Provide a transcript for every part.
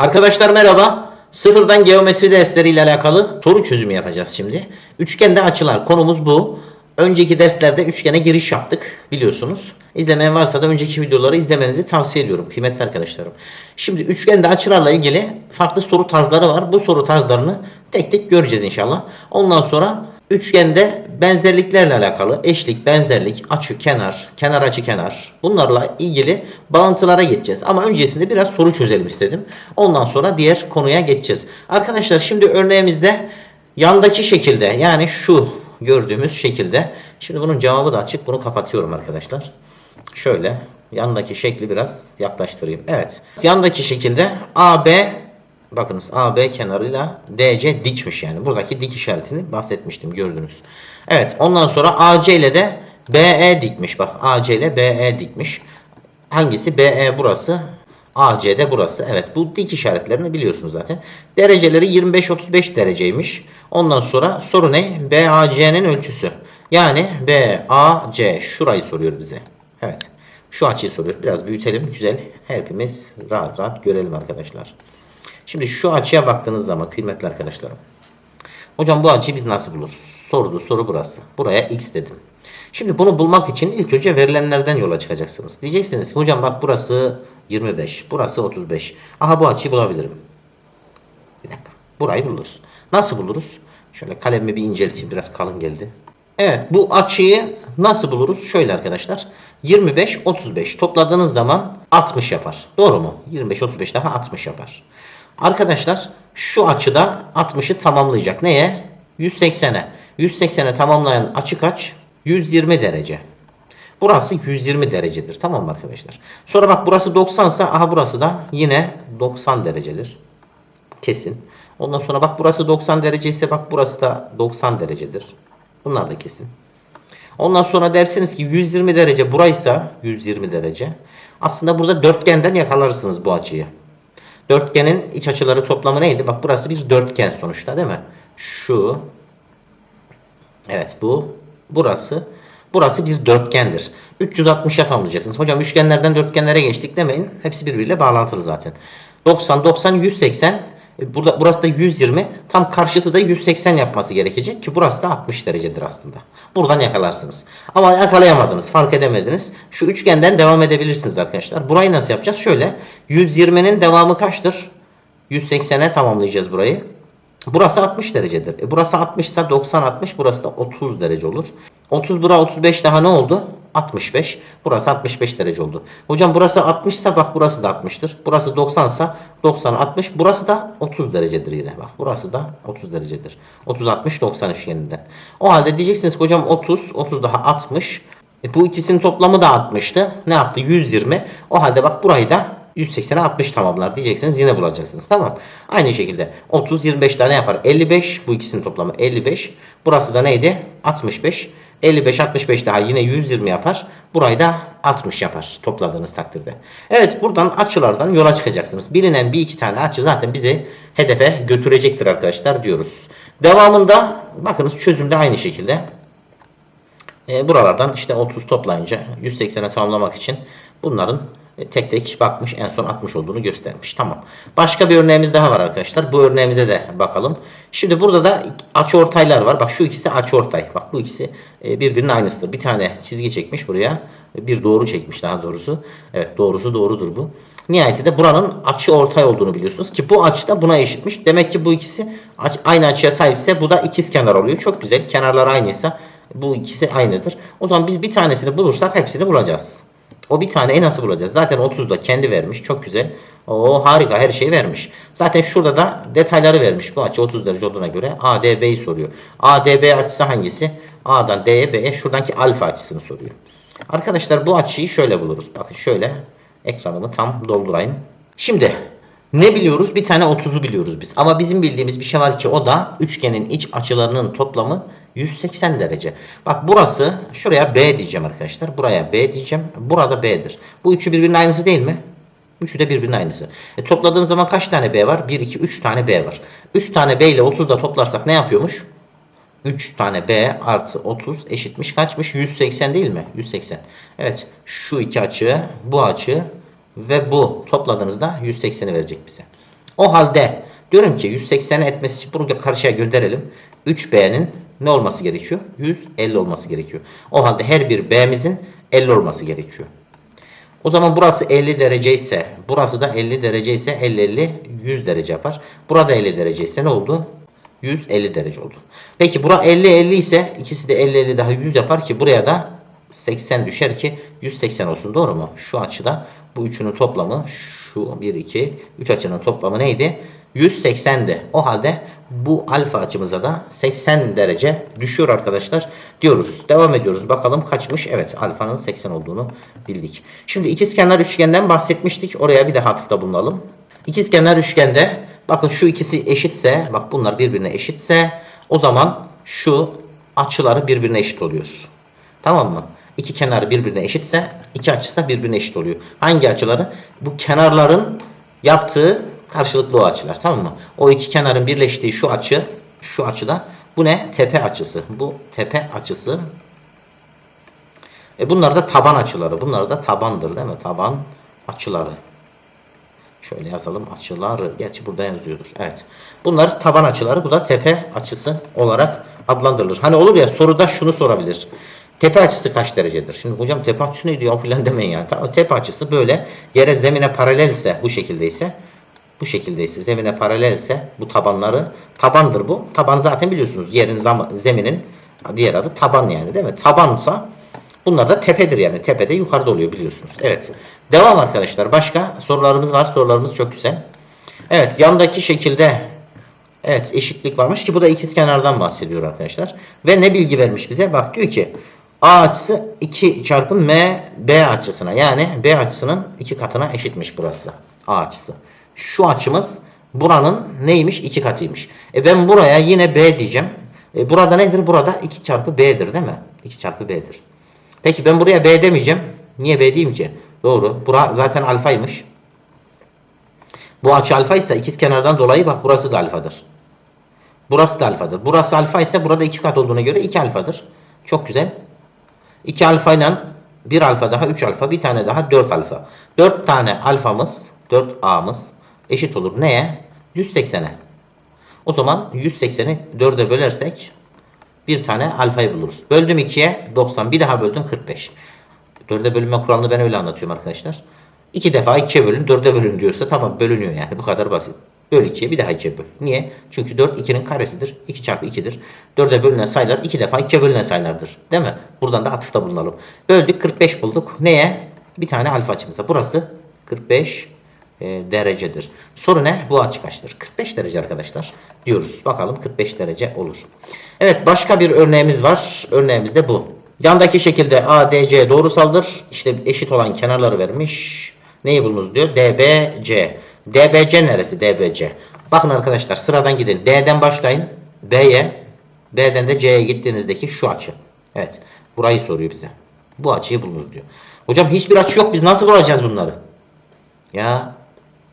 Arkadaşlar merhaba. Sıfırdan geometri dersleriyle alakalı soru çözümü yapacağız şimdi. Üçgende açılar konumuz bu. Önceki derslerde üçgene giriş yaptık biliyorsunuz. İzlemeyen varsa da önceki videoları izlemenizi tavsiye ediyorum kıymetli arkadaşlarım. Şimdi üçgende açılarla ilgili farklı soru tarzları var. Bu soru tarzlarını tek tek göreceğiz inşallah. Ondan sonra üçgende benzerliklerle alakalı eşlik, benzerlik, açı, kenar, kenar açı, kenar bunlarla ilgili bağıntılara geçeceğiz. Ama öncesinde biraz soru çözelim istedim. Ondan sonra diğer konuya geçeceğiz. Arkadaşlar şimdi örneğimizde yandaki şekilde yani şu gördüğümüz şekilde. Şimdi bunun cevabı da açık. Bunu kapatıyorum arkadaşlar. Şöyle yandaki şekli biraz yaklaştırayım. Evet. Yandaki şekilde AB bakınız AB kenarıyla DC dikmiş yani. Buradaki dik işaretini bahsetmiştim gördünüz. Evet. Ondan sonra AC ile de BE dikmiş. Bak AC ile BE dikmiş. Hangisi? BE burası. AC de burası. Evet bu dik işaretlerini biliyorsunuz zaten. Dereceleri 25-35 dereceymiş. Ondan sonra soru ne? BAC'nin ölçüsü. Yani BAC şurayı soruyor bize. Evet. Şu açıyı soruyor. Biraz büyütelim. Güzel. Hepimiz rahat rahat görelim arkadaşlar. Şimdi şu açıya baktığınız zaman kıymetli arkadaşlarım. Hocam bu açıyı biz nasıl buluruz? Sordu soru burası. Buraya x dedim. Şimdi bunu bulmak için ilk önce verilenlerden yola çıkacaksınız. Diyeceksiniz ki hocam bak burası 25, burası 35. Aha bu açıyı bulabilirim. Bir dakika. Burayı buluruz. Nasıl buluruz? Şöyle kalemimi bir incelteyim. Biraz kalın geldi. Evet bu açıyı nasıl buluruz? Şöyle arkadaşlar. 25, 35 topladığınız zaman 60 yapar. Doğru mu? 25, 35 daha 60 yapar. Arkadaşlar şu açıda 60'ı tamamlayacak. Neye? 180'e. 180'e tamamlayan açı kaç? 120 derece. Burası 120 derecedir. Tamam mı arkadaşlar? Sonra bak burası 90 ise aha burası da yine 90 derecedir. Kesin. Ondan sonra bak burası 90 derece ise bak burası da 90 derecedir. Bunlar da kesin. Ondan sonra dersiniz ki 120 derece buraysa 120 derece. Aslında burada dörtgenden yakalarsınız bu açıyı. Dörtgenin iç açıları toplamı neydi? Bak burası bir dörtgen sonuçta değil mi? Şu. Evet bu. Burası. Burası bir dörtgendir. 360'a tamamlayacaksınız. Hocam üçgenlerden dörtgenlere geçtik demeyin. Hepsi birbiriyle bağlantılı zaten. 90, 90, 180. E, Burada, burası da 120. Tam karşısı da 180 yapması gerekecek ki burası da 60 derecedir aslında. Buradan yakalarsınız. Ama yakalayamadınız, fark edemediniz. Şu üçgenden devam edebilirsiniz arkadaşlar. Burayı nasıl yapacağız? Şöyle 120'nin devamı kaçtır? 180'e tamamlayacağız burayı. Burası 60 derecedir. E burası 60 ise 90 60 burası da 30 derece olur. 30 bura 35 daha ne oldu? 65. Burası 65 derece oldu. Hocam burası 60 ise bak burası da 60'tır. Burası 90 ise 90 60. Burası da 30 derecedir yine. Bak burası da 30 derecedir. 30 60 90 üçgeninden. O halde diyeceksiniz ki hocam 30 30 daha 60. E bu ikisinin toplamı da 60'tı. Ne yaptı? 120. O halde bak burayı da 180'e 60 tamamlar diyeceksiniz. Yine bulacaksınız. Tamam. Aynı şekilde 30 25 tane yapar. 55 bu ikisinin toplamı 55. Burası da neydi? 65. 55 65 daha yine 120 yapar. Burayı da 60 yapar topladığınız takdirde. Evet buradan açılardan yola çıkacaksınız. Bilinen bir iki tane açı zaten bizi hedefe götürecektir arkadaşlar diyoruz. Devamında bakınız çözümde aynı şekilde. E, buralardan işte 30 toplayınca 180'e tamamlamak için bunların tek tek bakmış en son 60 olduğunu göstermiş. Tamam. Başka bir örneğimiz daha var arkadaşlar. Bu örneğimize de bakalım. Şimdi burada da açı ortaylar var. Bak şu ikisi açı ortay. Bak bu ikisi e, birbirinin aynısıdır. Bir tane çizgi çekmiş buraya. Bir doğru çekmiş daha doğrusu. Evet doğrusu doğrudur bu. Nihayetinde buranın açı ortay olduğunu biliyorsunuz ki bu açı da buna eşitmiş. Demek ki bu ikisi aynı açıya sahipse bu da ikiz kenar oluyor. Çok güzel. Kenarlar aynıysa bu ikisi aynıdır. O zaman biz bir tanesini bulursak hepsini bulacağız. O bir tane nasıl bulacağız? Zaten 30 da kendi vermiş. Çok güzel. O harika her şeyi vermiş. Zaten şurada da detayları vermiş. Bu açı 30 derece olduğuna göre ADB'yi soruyor. ADB açısı hangisi? A'dan D'ye B'ye şuradaki alfa açısını soruyor. Arkadaşlar bu açıyı şöyle buluruz. Bakın şöyle ekranımı tam doldurayım. Şimdi ne biliyoruz? Bir tane 30'u biliyoruz biz. Ama bizim bildiğimiz bir şey var ki o da üçgenin iç açılarının toplamı 180 derece. Bak burası şuraya B diyeceğim arkadaşlar. Buraya B diyeceğim. Burada B'dir. Bu üçü birbirinin aynısı değil mi? Üçü de birbirinin aynısı. E, topladığın zaman kaç tane B var? 1, 2, 3 tane B var. 3 tane B ile 30'u da toplarsak ne yapıyormuş? 3 tane B artı 30 eşitmiş kaçmış? 180 değil mi? 180. Evet şu iki açı, bu açı ve bu topladığınızda 180'i verecek bize. O halde diyorum ki 180'e etmesi için bunu karşıya gönderelim. 3B'nin ne olması gerekiyor? 150 olması gerekiyor. O halde her bir B'mizin 50 olması gerekiyor. O zaman burası 50 derece ise burası da 50 derece ise 50 50 100 derece yapar. Burada 50 derece ise ne oldu? 150 derece oldu. Peki bura 50 50 ise ikisi de 50 50 daha 100 yapar ki buraya da 80 düşer ki 180 olsun. Doğru mu? Şu açıda bu üçünün toplamı şu 1 2 3 açının toplamı neydi? 180'di. O halde bu alfa açımıza da 80 derece düşüyor arkadaşlar diyoruz. Devam ediyoruz. Bakalım kaçmış? Evet alfanın 80 olduğunu bildik. Şimdi ikizkenar üçgenden bahsetmiştik. Oraya bir de atıfta bulunalım. İkizkenar üçgende bakın şu ikisi eşitse bak bunlar birbirine eşitse o zaman şu açıları birbirine eşit oluyor. Tamam mı? İki kenarı birbirine eşitse iki açısı da birbirine eşit oluyor. Hangi açıları? Bu kenarların yaptığı karşılıklı o açılar. Tamam mı? O iki kenarın birleştiği şu açı şu açıda bu ne? Tepe açısı. Bu tepe açısı. E bunlar da taban açıları. Bunlar da tabandır değil mi? Taban açıları. Şöyle yazalım açıları. Gerçi burada yazıyordur. Evet. Bunlar taban açıları. Bu da tepe açısı olarak adlandırılır. Hani olur ya soruda şunu sorabilir. Tepe açısı kaç derecedir? Şimdi hocam tepe açısı ne diyor filan demeyin yani. Tamam, tepe açısı böyle yere zemine paralelse bu şekildeyse bu şekildeyse zemine paralelse bu tabanları tabandır bu. Taban zaten biliyorsunuz yerin zeminin diğer adı taban yani değil mi? Tabansa bunlar da tepedir yani. Tepede yukarıda oluyor biliyorsunuz. Evet. Devam arkadaşlar. Başka sorularımız var. Sorularımız çok güzel. Evet yandaki şekilde Evet eşitlik varmış ki bu da ikiz kenardan bahsediyor arkadaşlar. Ve ne bilgi vermiş bize? Bak diyor ki A açısı 2 çarpı M B açısına yani B açısının 2 katına eşitmiş burası. A açısı. Şu açımız buranın neymiş? 2 katıymış. E ben buraya yine B diyeceğim. E burada nedir? Burada 2 çarpı B'dir değil mi? 2 çarpı B'dir. Peki ben buraya B demeyeceğim. Niye B diyeyim ki? Doğru. Bura zaten alfaymış. Bu açı alfa ise ikiz kenardan dolayı bak burası da alfadır. Burası da alfadır. Burası alfa ise burada iki kat olduğuna göre 2 alfadır. Çok güzel. 2 alfa ile 1 alfa daha 3 alfa bir tane daha 4 alfa. 4 tane alfamız 4a'mız eşit olur neye? 180'e. O zaman 180'i 4'e bölersek bir tane alfayı buluruz. Böldüm 2'ye 90 bir daha böldüm 45. 4'e bölünme kuralını ben öyle anlatıyorum arkadaşlar. 2 defa 2'ye bölün 4'e bölün diyorsa tamam bölünüyor yani bu kadar basit. Böl 2'ye bir daha 2'ye böl. Niye? Çünkü 4 2'nin karesidir. 2 çarpı 2'dir. 4'e bölünen sayılar 2 defa 2'ye bölünen sayılardır. Değil mi? Buradan da atıfta bulunalım. Böldük 45 bulduk. Neye? Bir tane alfa açımıza. Burası 45 e, derecedir. Soru ne? Bu açı kaçtır? 45 derece arkadaşlar diyoruz. Bakalım 45 derece olur. Evet başka bir örneğimiz var. Örneğimiz de bu. Yandaki şekilde ADC doğrusaldır. İşte eşit olan kenarları vermiş. Neyi bulunuz diyor? DBC. DBC neresi? DBC. Bakın arkadaşlar sıradan gidin. D'den başlayın. B'ye. B'den de C'ye gittiğinizdeki şu açı. Evet. Burayı soruyor bize. Bu açıyı bulunuz diyor. Hocam hiçbir açı yok. Biz nasıl bulacağız bunları? Ya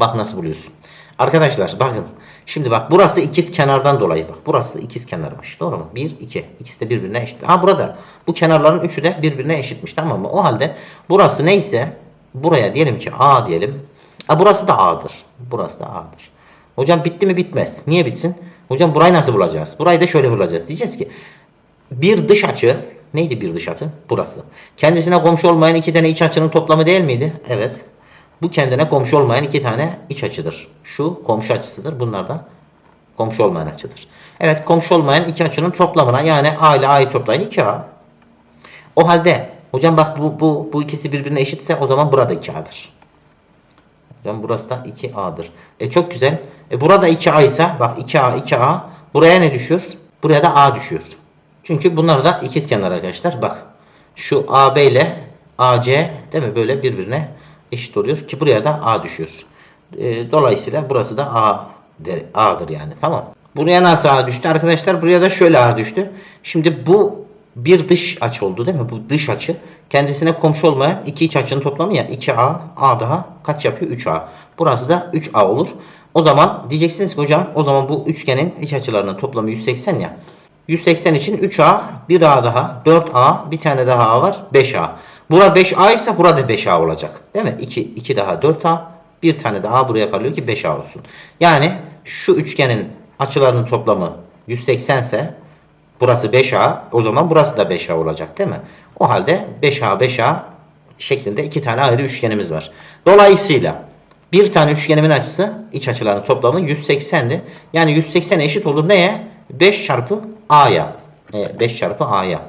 bak nasıl buluyorsun. Arkadaşlar bakın. Şimdi bak burası ikiz kenardan dolayı bak. Burası ikiz kenarmış. Doğru mu? 1, 2. İkisi de birbirine eşit. Ha burada. Bu kenarların üçü de birbirine eşitmiş. Tamam mı? O halde burası neyse buraya diyelim ki A diyelim. Ha burası da A'dır. Burası da A'dır. Hocam bitti mi bitmez. Niye bitsin? Hocam burayı nasıl bulacağız? Burayı da şöyle bulacağız. Diyeceğiz ki bir dış açı neydi bir dış açı? Burası. Kendisine komşu olmayan iki tane iç açının toplamı değil miydi? Evet. Bu kendine komşu olmayan iki tane iç açıdır. Şu komşu açısıdır. Bunlar da komşu olmayan açıdır. Evet komşu olmayan iki açının toplamına yani A ile A'yı toplayın 2A. O halde hocam bak bu, bu, bu ikisi birbirine eşitse o zaman burada 2A'dır. Hocam burası da 2A'dır. E çok güzel. E burada 2A ise bak 2A 2A buraya ne düşüyor? Buraya da A düşüyor. Çünkü bunlar da ikiz kenar arkadaşlar. Bak şu AB ile AC değil mi böyle birbirine eşit oluyor ki buraya da A düşüyor. E, dolayısıyla burası da A A'dır yani. Tamam. Buraya nasıl A düştü arkadaşlar? Buraya da şöyle A düştü. Şimdi bu bir dış açı oldu değil mi? Bu dış açı kendisine komşu olmayan iki iç açının toplamı ya 2A, A daha kaç yapıyor? 3A. Burası da 3A olur. O zaman diyeceksiniz ki hocam o zaman bu üçgenin iç açılarının toplamı 180 ya. 180 için 3A, 1A daha, 4A, bir tane daha A var, 5A. Bura 5A ise burada 5A olacak. Değil mi? 2, 2 daha 4A, Bir tane daha buraya kalıyor ki 5A olsun. Yani şu üçgenin açılarının toplamı 180 ise burası 5A o zaman burası da 5A olacak değil mi? O halde 5A 5A şeklinde iki tane ayrı üçgenimiz var. Dolayısıyla bir tane üçgenimin açısı iç açılarının toplamı 180'di. Yani 180 eşit olur neye? 5 çarpı A'ya. E, 5 çarpı A'ya.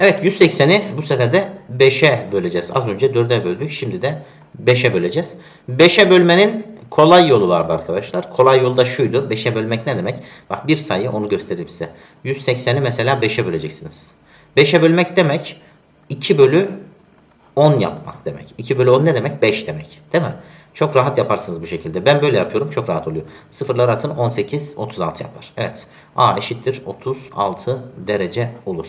Evet 180'i bu sefer de 5'e böleceğiz. Az önce 4'e böldük. Şimdi de 5'e böleceğiz. 5'e bölmenin kolay yolu vardı arkadaşlar. Kolay yolu da şuydu. 5'e bölmek ne demek? Bak bir sayı onu göstereyim size. 180'i mesela 5'e böleceksiniz. 5'e bölmek demek 2 bölü 10 yapmak demek. 2 bölü 10 ne demek? 5 demek. Değil mi? Çok rahat yaparsınız bu şekilde. Ben böyle yapıyorum. Çok rahat oluyor. Sıfırlar atın 18, 36 yapar. Evet. A eşittir 36 derece olur.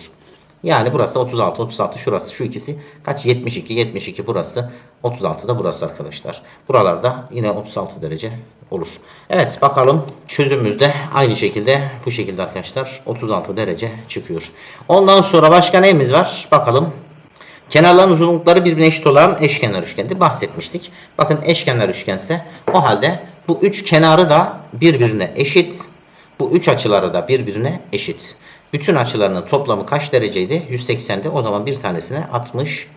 Yani burası 36, 36 şurası şu ikisi kaç? 72, 72 burası. 36 da burası arkadaşlar. Buralarda yine 36 derece olur. Evet bakalım çözümümüz de aynı şekilde bu şekilde arkadaşlar 36 derece çıkıyor. Ondan sonra başka neyimiz var? Bakalım. Kenarların uzunlukları birbirine eşit olan eşkenar üçgendi. Bahsetmiştik. Bakın eşkenar üçgense o halde bu üç kenarı da birbirine eşit. Bu üç açıları da birbirine eşit. Bütün açılarının toplamı kaç dereceydi? 180'di. O zaman bir tanesine 60,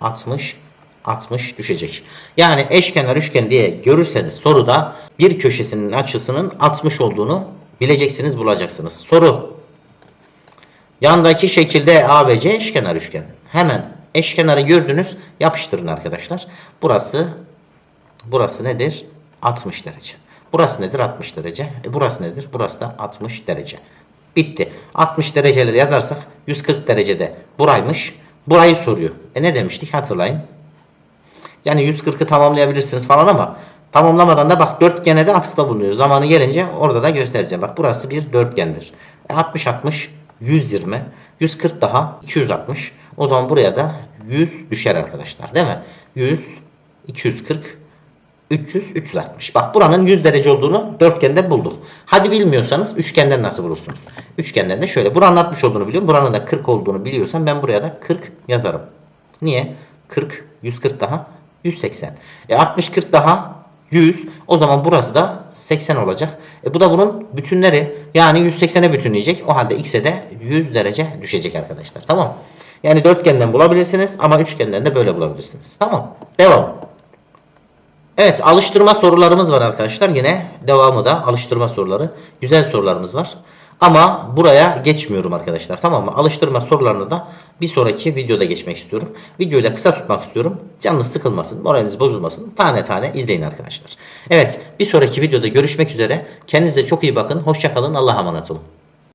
60, 60 düşecek. Yani eşkenar üçgen diye görürseniz soruda bir köşesinin açısının 60 olduğunu bileceksiniz, bulacaksınız. Soru Yandaki şekilde ABC eşkenar üçgen. Hemen eşkenarı gördünüz. Yapıştırın arkadaşlar. Burası burası nedir? 60 derece. Burası nedir? 60 derece. E burası nedir? Burası da 60 derece. Bitti. 60 dereceleri yazarsak 140 derecede buraymış. Burayı soruyor. E ne demiştik? Hatırlayın. Yani 140'ı tamamlayabilirsiniz falan ama tamamlamadan da bak dörtgene de atıfta bulunuyor. Zamanı gelince orada da göstereceğim. Bak burası bir dörtgendir. E 60 60 120 140 daha 260. O zaman buraya da 100 düşer arkadaşlar değil mi? 100 240 300 360. Bak buranın 100 derece olduğunu dörtgende bulduk. Hadi bilmiyorsanız üçgenden nasıl bulursunuz? Üçgenden de şöyle. Buranın 60 olduğunu biliyorum. Buranın da 40 olduğunu biliyorsam ben buraya da 40 yazarım. Niye? 40 140 daha 180. E 60 40 daha 100. O zaman burası da 80 olacak. E bu da bunun bütünleri. Yani 180'e bütünleyecek. O halde x'e de 100 derece düşecek arkadaşlar. Tamam. Yani dörtgenden bulabilirsiniz ama üçgenden de böyle bulabilirsiniz. Tamam. Devam. Evet alıştırma sorularımız var arkadaşlar. Yine devamı da alıştırma soruları. Güzel sorularımız var. Ama buraya geçmiyorum arkadaşlar. Tamam mı? Alıştırma sorularını da bir sonraki videoda geçmek istiyorum. Videoyu da kısa tutmak istiyorum. Canınız sıkılmasın, moraliniz bozulmasın. Tane tane izleyin arkadaşlar. Evet bir sonraki videoda görüşmek üzere. Kendinize çok iyi bakın. Hoşçakalın. Allah'a emanet olun.